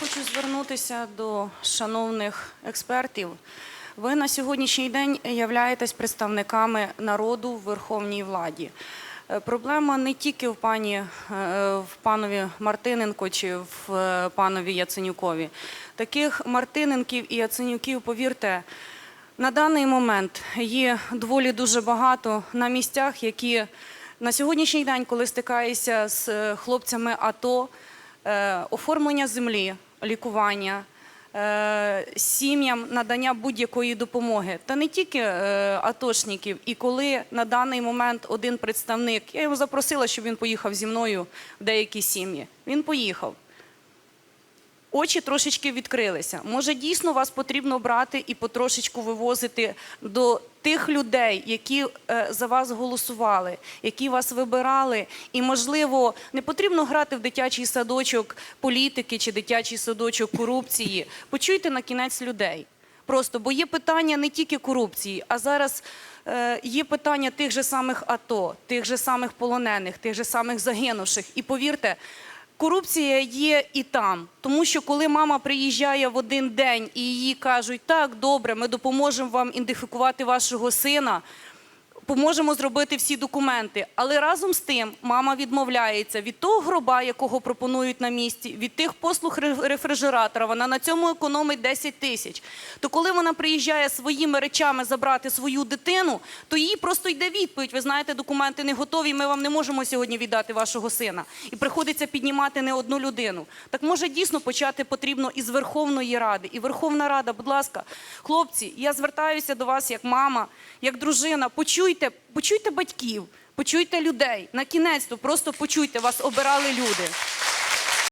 хочу звернутися до шановних експертів. Ви на сьогоднішній день являєтесь представниками народу в верховній владі. Е, Проблема не тільки в пані е, в панові Мартиненко чи в е, панові Яценюкові. Таких Мартиненків і Яценюків, повірте, на даний момент є доволі дуже багато на місцях, які на сьогоднішній день, коли стикаєшся з хлопцями АТО, оформлення землі, лікування, е, сім'ям надання будь-якої допомоги. Та не тільки е, атошників. І коли на даний момент один представник, я його запросила, щоб він поїхав зі мною в деякі сім'ї. Він поїхав. Очі трошечки відкрилися. Може, дійсно вас потрібно брати і потрошечку вивозити до тих людей, які е, за вас голосували, які вас вибирали. І, можливо, не потрібно грати в дитячий садочок політики чи дитячий садочок корупції. Почуйте на кінець людей. Просто, бо є питання не тільки корупції, а зараз е, є питання тих же самих АТО, тих же самих полонених, тих же самих загинувших. І повірте, Корупція є і там, тому що коли мама приїжджає в один день і їй кажуть, так, добре, ми допоможемо вам ідентифікувати вашого сина, поможемо зробити всі документи. Але разом з тим мама відмовляється від того гроба, якого пропонують на місці, від тих послуг рефрижератора. Вона на цьому економить 10 тисяч. То коли вона приїжджає своїми речами забрати свою дитину, то їй просто йде відповідь. Ви знаєте, документи не готові. Ми вам не можемо сьогодні віддати вашого сина. І приходиться піднімати не одну людину. Так може дійсно почати потрібно із Верховної Ради. І Верховна Рада, будь ласка, хлопці, я звертаюся до вас як мама, як дружина. Почуйте, почуйте батьків, почуйте людей. На кінець то просто почуйте, вас обирали люди.